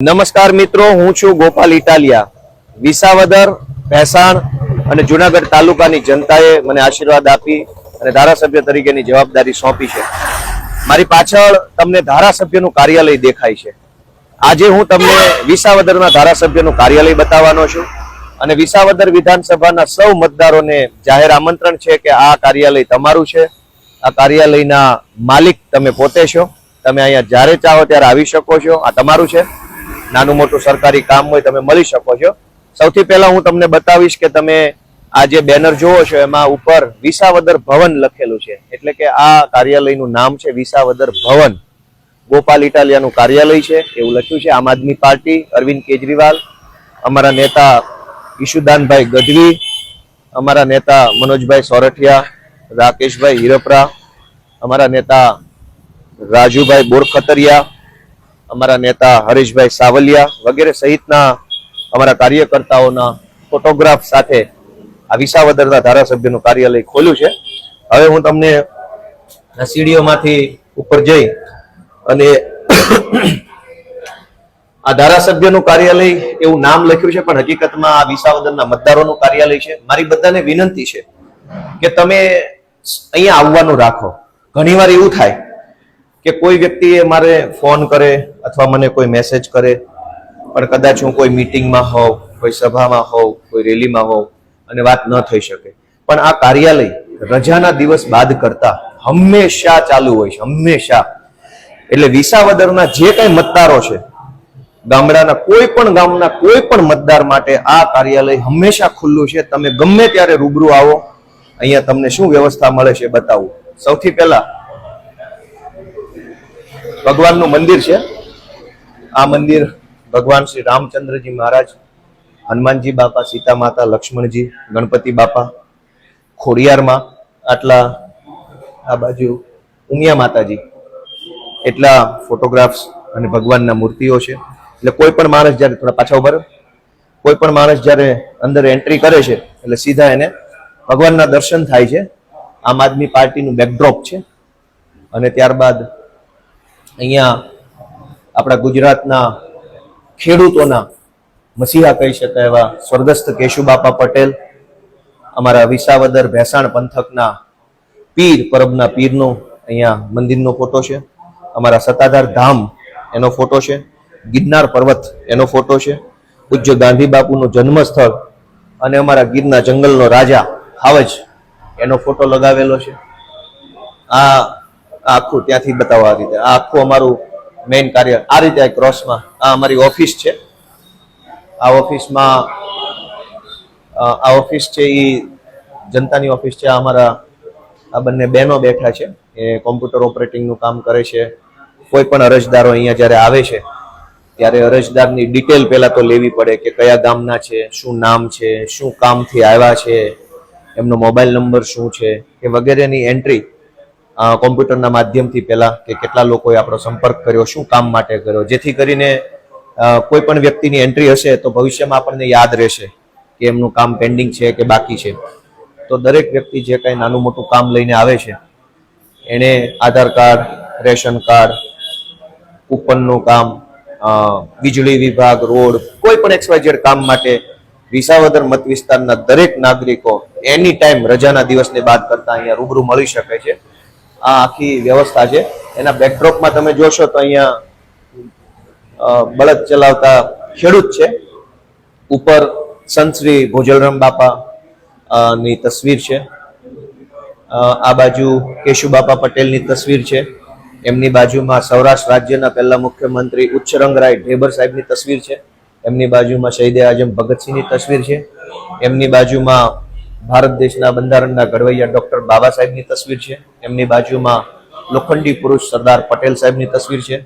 નમસ્કાર મિત્રો, હું છું ગોપાલ ઇટાલિયા. વિસાવદર ભેસાણ અને જુનાગઢ તાલુકાની જનતાએ મને આશીર્વાદ આપી અને ધારાસભ્ય તરીકેની જવાબદારી સોંપી છે. મારી પાછળ તમને ધારાસભ્યનું કાર્યાલય દેખાય છે. આજે હું તમને વિસાવદરના ધારાસભ્યનું કાર્યાલય બતાવવાનો છું અને વિસાવદર વિધાનસભાના સૌ મતદારોને જાહેર આમંત્રણ છે કે આ કાર્યાલય તમારું છે. આ કાર્યાલયના માલિક તમે પોતે છો. તમે અહીંયા જ્યારે ચાહો ત્યારે આવી શકો છો. આ તમારું છે. નાનું મોટું સરકારી કામ હોય તમે મળી શકો છો. સૌથી પહેલા હું તમને બતાવીશ કે તમે આ જે બેનર જોવો છો, એમાં ઉપર વિસાવદર ભવન લખેલું છે. એટલે કે આ કાર્યાલયનું નામ છે વિસાવદર ભવન. ગોપાલ ઇટાલિયાનું કાર્યાલય છે, એવું લખ્યું છે. આમ આદમી પાર્ટી, અરવિંદ કેજરીવાલ, અમારા નેતા ઈશુદાનભાઈ ગઢવી, અમારા નેતા મનોજભાઈ સોરઠિયા, રાકેશભાઈ હિરપરા, અમારા નેતા રાજુભાઈ બોરખતરિયા અમારા નેતા હરીશભાઈ સાવલિયા વગેરે સહિતના અમારા કાર્યકર્તાઓના ફોટોગ્રાફ સાથે આ વિસાવદરના ધારાસભ્યનું કાર્યાલય ખોલ્યું છે. હવે હું તમને સીડીઓમાંથી ઉપર જઈ અને આ ધારાસભ્યનું કાર્યાલય એવું નામ લખ્યું છે, પણ હકીકતમાં આ વિસાવદરના મતદારોનું કાર્યાલય છે. મારી બધાને વિનંતી છે કે તમે અહીંયા આવવાનું રાખો. ઘણીવાર એવું થાય કે કોઈ વ્યક્તિએ મારે ફોન કરે અથવા મને કોઈ મેસેજ કરે, પણ કદાચ હું કોઈ મીટિંગમાં હોઉં, કોઈ સભામાં હોઉં, કોઈ રેલીમાં હોઉં અને વાત ન થઈ શકે. પણ આ કાર્યાલય રજાના દિવસ બાદ કરતા હંમેશા ચાલુ હોય છે, હંમેશા. એટલે વિસાવદરના જે કઈ મતદારો છે, ગામડાના કોઈ પણ ગામના કોઈ પણ મતદાર માટે આ કાર્યાલય હંમેશા ખુલ્લું છે. તમે ગમે ત્યારે રૂબરૂ આવો, અહીંયા તમને શું વ્યવસ્થા મળે છે બતાવું. સૌથી પહેલા ભગવાનનું મંદિર છે. આ મંદિર ભગવાન શ્રી રામચંદ્રજી મહારાજ, હનુમાનજી બાપા, સીતા માતા, લક્ષ્મણજી, ગણપતિ બાપા, ખોડિયારમાં આટલા આ બાજુ ઉમિયા માતાજી, એટલા ફોટોગ્રાફ્સ અને ભગવાનના મૂર્તિઓ છે. એટલે કોઈ પણ માણસ જ્યારે થોડા પાછા ઊભા. કોઈ પણ માણસ જ્યારે અંદર એન્ટ્રી કરે છે, એટલે સીધા એને ભગવાનના દર્શન થાય છે. આમ આદમી પાર્ટીનું બેકડ્રોપ છે. અને ત્યારબાદ અહીંયા આપણા ગુજરાતના ખેડૂતોના મસીહા કહી શકાય એવા સ્વર્ગસ્થ કેશુબાપા પટેલ, અમારા વિસાવદર ભેસાણ પંથકના પીર, પરબના પીરનો અહીંયા મંદિરનો ફોટો છે. અમારા સત્તાધાર ધામ એનો ફોટો છે. ગિરનાર પર્વત એનો ફોટો છે. પૂજ્ય ગાંધી બાપુનું જન્મસ્થળ અને અમારા ગીરના જંગલનો રાજા હાવજ એનો ફોટો લગાવેલો છે. આ આ આખું ત્યાંથી બતાવવા રીતે. આ આખું અમારું મેઇન કાર્ય આ રીતે ક્રોસમાં આ અમારી ઓફિસ છે. આ ઓફિસમાં આ ઓફિસ છે એ જનતાની ઓફિસ છે. અમારા, આ બંને બહેનો બેઠા છે. એ કોમ્પ્યુટર ઓપરેટિંગનું કામ કરે છે. કોઈ પણ અરજદારો અહીંયા જ્યારે આવે છે, ત્યારે અરજદારની ડિટેલ પહેલાં તો લેવી પડે કે કયા ગામના છે, શું નામ છે, શું કામથી આવ્યા છે, એમનો મોબાઈલ નંબર શું છે, કે વગેરેની એન્ટ્રી કોમ્પ્યુટરના માધ્યમથી પહેલા કે કેટલા લોકોએ આપણો સંપર્ક કર્યો, શું કામ માટે કર્યો, જેથી કરીને કોઈ પણ વ્યક્તિની એન્ટ્રી હશે તો ભવિષ્યમાં આપણને યાદ રહેશે કે એમનું કામ પેન્ડિંગ છે કે બાકી છે. તો દરેક વ્યક્તિ જે કાંઈ નાનું મોટું કામ લઈને આવે છે એણે આધાર કાર્ડ, રેશન કાર્ડ, કૂપનનું કામ વીજળી વિભાગ, રોડ, કોઈ પણ એક્સવાયઝેડ કામ માટે વિસાવદર મત વિસ્તારના દરેક નાગરિકો એની ટાઈમ રજાના દિવસને બાદ કરતા અહીંયા રૂબરૂ મળી શકે છે. આ આખી વ્યવસ્થા છે. એના બેકડ્રોપમાં તમે જોશો તો અહીંયા બળદ ચલાવતા ખેડૂત છે. ઉપર સંત શ્રી ભોજલરામ બાપા ની તસવીર છે. આ બાજુ કેશુબાપા પટેલની તસવીર છે. એમની બાજુમાં સૌરાષ્ટ્ર રાજ્યના પહેલા મુખ્યમંત્રી ઉચ્ચરંગરાય ઢેબર સાહેબની તસવીર છે. એમની બાજુમાં શહીદે આઝમ ભગતસિંહની તસવીર છે. એમની બાજુમાં ભારત દેશના બંધારણના ઘડવૈયા ડોક્ટર બાબા સાહેબની તસવીર છે. એમની બાજુમાં લોખંડી પુરુષ સરદાર પટેલ સાહેબની તસવીર છે.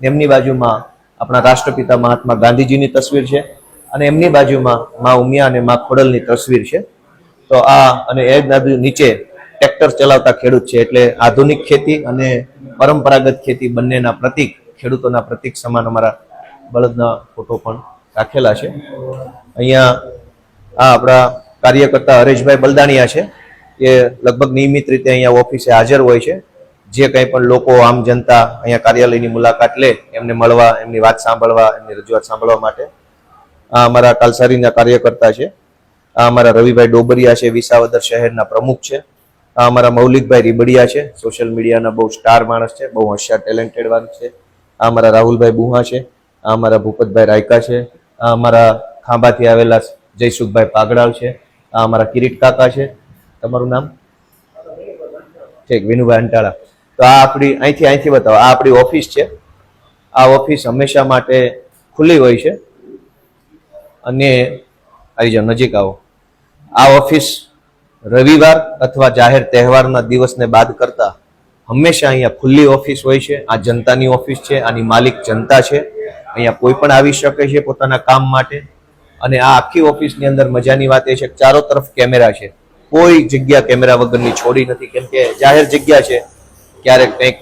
એમની બાજુમાં આપણા રાષ્ટ્રપિતા મહાત્મા ગાંધીજીની તસવીર છે. અને એમની બાજુમાં મા ઉમિયા અને મા ખોડલની તસવીર છે. તો આ અને એ નીચે ટ્રેક્ટર ચલાવતા ખેડૂત છે. એટલે આધુનિક ખેતી અને પરંપરાગત ખેતી બંનેના પ્રતિક, ખેડૂતોના પ્રતિક સમાન અમારા બળદના ફોટો પણ રાખેલા છે. અહીંયા આ આપણા કાર્યકર્તા હરેશભાઈ બલદાણિયા છે, એ લગભગ નિયમિત રીતે અહીંયા ઓફિસે હાજર હોય છે. જે કંઈ પણ લોકો આમ જનતા અહીંયા કાર્યાલયની મુલાકાત લે, એમને મળવા, એમની વાત સાંભળવા, એમની રજૂઆત સાંભળવા માટે. આ અમારા કાલસારીના કાર્યકર્તા છે. આ અમારા રવિભાઈ ડોબરિયા છે, વિસાવદર શહેરના પ્રમુખ છે. આ અમારા મૌલિકભાઈ રીબડિયા છે, સોશિયલ મીડિયાના બહુ સ્ટાર માણસ છે, બહુ હોશિયાર, ટેલેન્ટેડ માણસ છે. આ અમારા રાહુલભાઈ બુહા છે, આ અમારા ભૂપતભાઈ રાયકા છે. આ અમારા ખાંભાથી આવેલા જયસુખભાઈ પાગડાલ છે. આ અમારા કિરીટ કાકા છે. તમારું નામ? ઠીક, વિનુભાઈ અંટાળા. તો આ આપણી, અહીંથી અહીંથી બતાવો. આ આપણી ઓફિસ છે. આ ઓફિસ હંમેશા માટે ખુલ્લી હોય છે. અને આવી જાઓ, નજીક આવો. આ ઓફિસ રવિવાર અથવા જાહેર તહેવારના દિવસને બાદ કરતા હંમેશા અહીંયા ખુલ્લી ઓફિસ હોય છે. આ જનતાની ઓફિસ છે. આની માલિક જનતા છે. અહીંયા કોઈ પણ આવી શકે છે પોતાના કામ માટે. અને આ આખી ઓફિસની અંદર મજાની વાત એ છે કે ચારો તરફ કેમેરા છે. કોઈ જગ્યા કેમેરા વગરની છોડી નથી. કેમ કે જાહેર જગ્યા છે. ક્યારેક કંઈક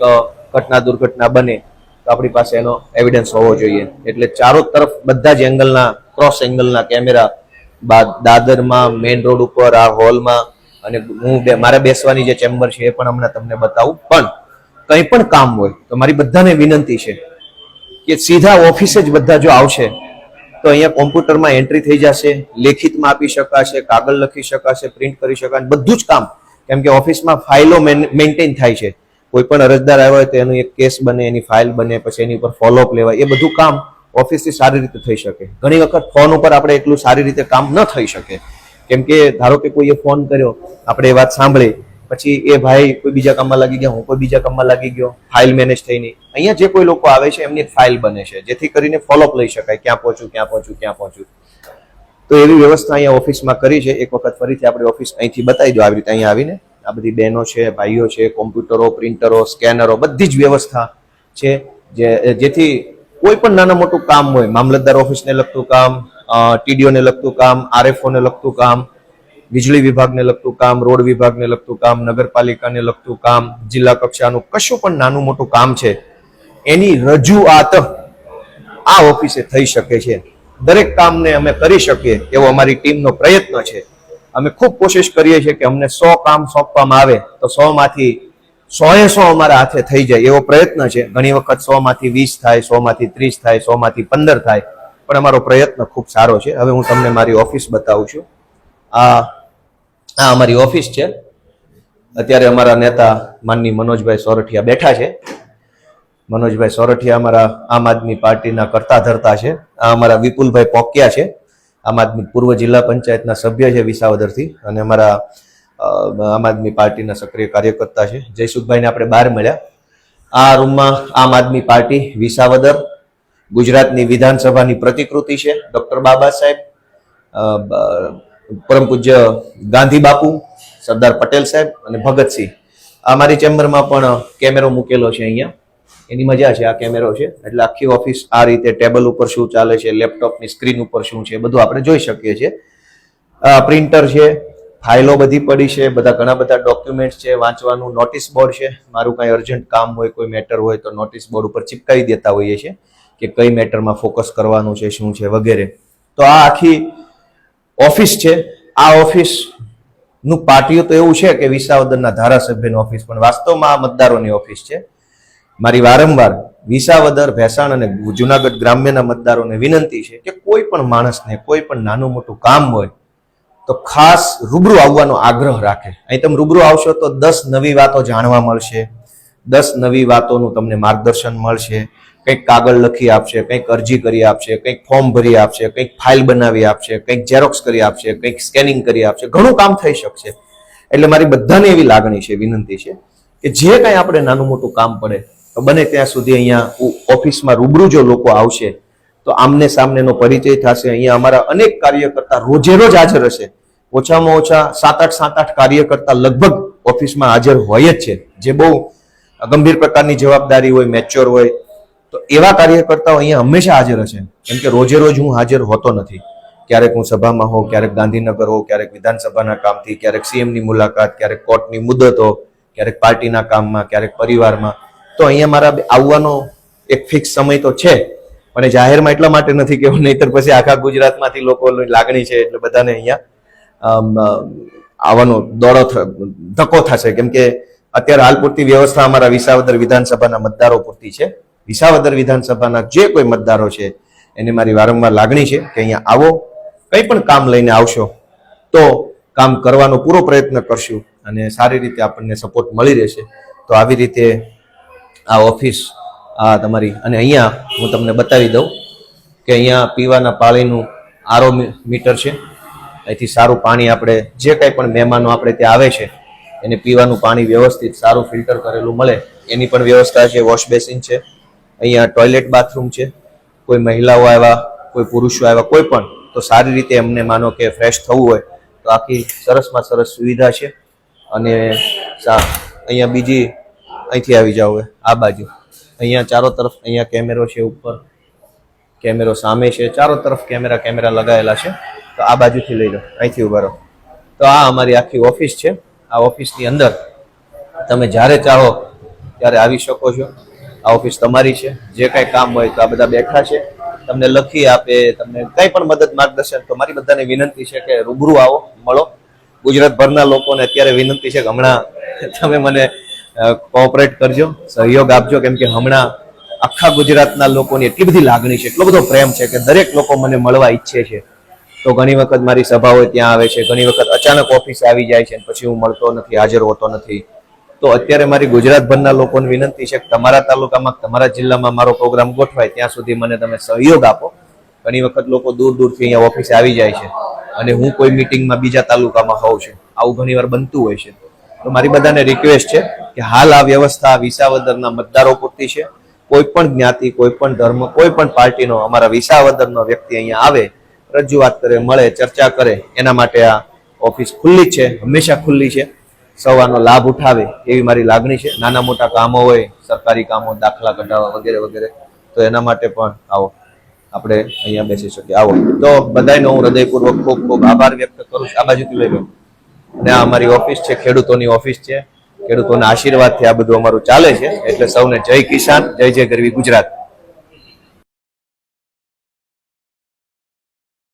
ઘટના દુર્ઘટના બને તો આપણી પાસે એનો એવિડન્સ હોવો જોઈએ. એટલે ચારો તરફ બધા જ એંગલના ક્રોસ એંગલના કેમેરા દાદરમાં મેઇન રોડ ઉપર, આ હોલમાં અને હું બે- મારે બેસવાની જે ચેમ્બર છે એ પણ હમણાં તમને બતાવું. પણ કંઈ પણ કામ હોય તો મારી બધાને વિનંતી છે કે સીધા ઓફિસે જ બધા જો આવશે તો અહીંયા કોમ્પ્યુટરમાં એન્ટ્રી થઈ જશે, લેખિતમાં આપી શકાશે, કાગળ લખી શકાશે, પ્રિન્ટ કરી શકાશે, બધું જ કામ. કેમ કે ઓફિસમાં ફાઇલો મેન્ટેન થાય છે. કોઈ પણ અરજદાર આવ્યો હોય તો એનું એક કેસ બને, એની ફાઇલ બને, પછી એની ઉપર ફોલોઅપ લેવાય, એ બધું કામ ઓફિસથી સારી રીતે થઈ શકે. ઘણી વખત ફોન ઉપર આપણે એટલું સારી રીતે કામ ન થઈ શકે. કેમ કે ધારો કે કોઈએ ફોન કર્યો, આપણે એ વાત સાંભળી પછી એ ભાઈ કોઈ બીજા કામમાં લાગી ગયા, હું કોઈ બીજા કામમાં લાગી ગયો ફાઇલ મેનેજ થઈ નહીં. અહીંયા જે કોઈ લોકો આવે છે, એમની ફાઇલ બને છે, જેથી કરીને ફોલોઅપ લઈ શકાય, ક્યાં પહોંચ્યું ક્યાં પહોંચ્યું ક્યાં પહોંચ્યું તો એવી વ્યવસ્થા અહીંયા ઓફિસમાં કરી છે. એક વખત ફરીથી આપણે ઓફિસ અહીંથી બતાવી દો આવી રીતે અહીંયા આવીને. આ બધી બહેનો છે, ભાઈઓ છે, કોમ્પ્યુટરો, પ્રિન્ટરો, સ્કેનરો, બધી જ વ્યવસ્થા છે, જે, જેથી કોઈ પણ નાના મોટું કામ હોય, મામલતદાર ઓફિસને લગતું કામ ટીડીઓને લગતું કામ આરએફઓને લગતું કામ વીજળી વિભાગને લગતું કામ, રોડ વિભાગને લગતું કામ, નગરપાલિકાને લગતું કામ, જિલ્લા કક્ષાનું કશું પણ નાનું મોટું કામ છે, એની રજૂઆત આ ઓફિસે થઈ શકે છે. દરેક કામને અમે કરી શકીએ એવો અમારી ટીમનો પ્રયત્ન છે. અમે ખૂબ કોશિશ કરીએ છીએ કે અમને સો કામ સોંપવામાં આવે તો સો માંથી સોએ સો અમારા હાથે થઈ જાય એવો પ્રયત્ન છે. ઘણી વખત સો માંથી વીસ થાય સો માંથી ત્રીસ થાય સો માંથી પંદર થાય, પણ અમારો પ્રયત્ન ખૂબ સારો છે. હવે હું તમને મારી ઓફિસ બતાવું છું. આ આ અમારી ઓફિસ છે. અત્યારે અમારા નેતા માનની મનોજભાઈ સોરઠિયા બેઠા છે. મનોજભાઈ સોરઠિયા અમારા આમ આદમી પાર્ટીના કરતા ધરતા છે. આ અમારા વિપુલભાઈ પોકિયા છે. આમ આદમી પૂર્વ જિલ્લા પંચાયતના સભ્ય છે વિસાવદરથી અને અમારા આમ આદમી પાર્ટીના સક્રિય કાર્યકર્તા છે. જયસુખભાઈને આપણે બહાર મળ્યા. આ રૂમમાં આમ આદમી પાર્ટી, વિસાવદર, ગુજરાતની વિધાનસભાની પ્રતિકૃતિ છે. ડોક્ટર બાબા સાહેબ પરમ પૂજ્ય ગાંધી બાપુ, સરદાર પટેલ સાહેબ અને ભગતસિંહ. આ મારી ચેમ્બરમાં પણ કેમેરો મૂકેલો છે અહીંયા. એની મજા છે આ કેમેરો છે. એટલે આખી ઓફિસ આ રીતે ટેબલ ઉપર શું ચાલે છે, લેપટોપની સ્ક્રીન ઉપર શું છે, બધું આપણે જોઈ શકીએ છીએ. પ્રિન્ટર છે, ફાઇલો બધી પડી છે, બધા ઘણા બધા ડોક્યુમેન્ટ્સ છે, વાંચવાનું નોટિસ બોર્ડ છે. મારું કાંઈ અર્જન્ટ કામ હોય, કોઈ મેટર હોય તો નોટિસ બોર્ડ ઉપર ચિપકાવી દેતા હોઈએ છીએ કે કઈ મેટરમાં ફોકસ કરવાનું છે, શું છે વગેરે. તો આ આખી ઓફિસ છે. આ ઓફિસનું પાટિયું તો એવું છે કે વિસાવદરના ધારાસભ્યની ઓફિસ, પણ વાસ્તવમાં આ મતદારોની ઓફિસ છે. મારી વારંવાર વિસાવદર, ભેસાણ અને જુનાગઢ ગ્રામ્યના મતદારોને વિનંતી છે કે કોઈ પણ માણસને, કોઈ પણ નાનું મોટું કામ હોય, તો ખાસ રૂબરૂ આવવાનો આગ્રહ રાખે. અહીં તમે રૂબરૂ આવશો તો દસ નવી વાતો જાણવા મળશે, દસ નવી વાતોનું તમને માર્ગદર્શન મળશે. કંઈક કાગળ લખી આપશે, કંઈક અરજી કરી આપશે, કંઈક ફોર્મ ભરી આપશે, કંઈક ફાઇલ બનાવી આપશે, કંઈક ઝેરોક્સ કરી આપશે, કંઈક સ્કેનિંગ કરી આપશે, ઘણું કામ થઈ શકશે. એટલે મારી બધાને એવી લાગણી છે, વિનંતી છે કે જે કાંઈ આપણે નાનું મોટું કામ પડે, તો બને ત્યાં સુધી અહીંયા ઓફિસમાં રૂબરૂ જો લોકો આવશે, તો આમને સામનેનો પરિચય થશે. અહીંયા અમારા અનેક કાર્યકર્તા રોજે રોજ હાજર હશે. ઓછામાં ઓછા સાત આઠ સાત આઠ કાર્યકર્તા લગભગ ઓફિસમાં હાજર હોય જ છે. જે બહુ ગંભીર પ્રકારની જવાબદારી હોય, મેચ્યોર હોય તો એવા કાર્યકર્તાઓ અહીંયા હંમેશા હાજર હશે કેમ કે રોજે રોજ હું હાજર હોતો નથી. ક્યારેક હું સભામાં હોઉં, ક્યારેક ગાંધીનગર હોઉં, ક્યારેક વિધાનસભાના કામથી, ક્યારેક સીએમની મુલાકાત, ક્યારેક કોર્ટની મુદતો, ક્યારેક પાર્ટીના કામમાં, ક્યારેક પરિવારમાં. તો અહીંયા મારા આવવાનો એક ફિક્સ સમય તો છે. પણ જાહેરમાં એટલા માટે નથી કે નહીતર પછી આખા ગુજરાતમાંથી લોકોની લાગણી છે એટલે બધાને અહીંયા આવવાનો દોડો ધક્કો થશે. કેમ કે અત્યારે હાલ પૂરતી વ્યવસ્થા અમારા વિસાવદર વિધાનસભાના મતદારો પૂરતી છે. વિસાવદર વિધાનસભાના જે કોઈ મતદારો છે, એને મારી વારંવાર લાગણી છે કે અહીંયા આવો, કંઈ પણ કામ લઈને આવશો, તો કામ કરવાનો પૂરો પ્રયત્ન કરશું અને સારી રીતે આપણને સપોર્ટ મળી રહેશે. તો આવી રીતે આ ઓફિસ આ તમારી, અને અહીંયા હું તમને બતાવી દઉં કે અહીંયા પીવાના પાણીનું આરો મીટર છે. અહીંથી સારું પાણી આપણે, જે કંઈ પણ મહેમાનો આપણે ત્યાં આવે છે, એને પીવાનું પાણી વ્યવસ્થિત સારું ફિલ્ટર કરેલું મળે. એની પણ વ્યવસ્થા છે, વોશ બેસિન છે. અહીંયા ટોયલેટ બાથરૂમ છે. કોઈ મહિલાઓ આવ્યા, કોઈ પુરુષો આવ્યા, કોઈ પણ, તો સારી રીતે એમને માનો કે ફ્રેશ થવું હોય, તો આખી સરસમાં સરસ સુવિધા છે. અને અહીંયા બીજી, અહીંથી આવી જાવ હોય આ બાજુ. અહીંયા ચારો તરફ અહીંયા કેમેરો છે ઉપર, કેમેરો સામે છે. ચારો તરફ કેમેરા કેમેરા લગાવેલા છે. તો આ બાજુથી લઈ લો અહીંથી ઊભા રહો. તો આ અમારી આખી ઓફિસ છે. આ ઓફિસની અંદર તમે જ્યારે ચાહો ત્યારે આવી શકો છો. આ ઓફિસ તમારી છે. જે કાંઈ કામ હોય તો આ બધા બેઠા છે. તમને લખી આપે, તમને કંઈ પણ મદદ માર્ગદર્શન, તો મારી બધાને વિનંતી છે કે રૂબરૂ આવો, મળો. ગુજરાતભરના લોકોને અત્યારે વિનંતી છે કે હમણાં તમે મને કોઓપરેટ કરજો, સહયોગ આપજો, કેમ કે હમણાં આખા ગુજરાતના લોકોની એટલી બધી લાગણી છે, એટલો બધો પ્રેમ છે કે દરેક લોકો મને મળવા ઈચ્છે છે. તો ઘણી વખત મારી સભા હોય, ત્યાં આવે છે. ઘણી વખત અચાનક ઓફિસે આવી જાય છે પછી હું મળતો નથી, હાજર હોતો નથી. તો અત્યારે મારી ગુજરાતભરના લોકોને વિનંતી છે કે તમારા તાલુકામાં તમારા જિલ્લામાં મારો પ્રોગ્રામ ગોઠવાય, ત્યાં સુધી મને તમે સહયોગ આપો. ઘણી વખત લોકો દૂર દૂરથી અહીંયા ઓફિસે આવી જાય છે અને હું કોઈ મિટિંગમાં બીજા તાલુકામાં હોઉં છું. આવું ઘણીવાર બનતું હોય છે. તો મારી બધાને રિક્વેસ્ટ છે કે હાલ આ વ્યવસ્થા વિસાવદરના મતદારો પૂરતી છે. કોઈ પણ જ્ઞાતિ, કોઈ પણ ધર્મ, કોઈ પણ પાર્ટીનો અમારા વિસાવદરનો વ્યક્તિ અહીંયા આવે, રજૂઆત કરે, મળે, ચર્ચા કરે, એના માટે આ ઓફિસ ખુલ્લી છે, હંમેશા ખુલ્લી છે. સૌ લાભ ઉઠાવે એવી મારી લાગણી છે. નાના મોટા કામો હોય, સરકારી કામો, દાખલા કઢાવવા વગેરે વગેરે, તો એના માટે પણ આવો. આપણે અહીંયા બેસી શકીએ. આવો. તો બધાયનો હું હૃદયપૂર્વક ખૂબ ખૂબ આભાર વ્યક્ત કરું છું. આ બાજુથી લઈ ગયો અને આ અમારી ઓફિસ છે, ખેડૂતોની ઓફિસ છે. ખેડૂતોના આશીર્વાદથી આ બધું અમારું ચાલે છે. એટલે સૌને જય કિસાન, જય જય ગરવી ગુજરાત.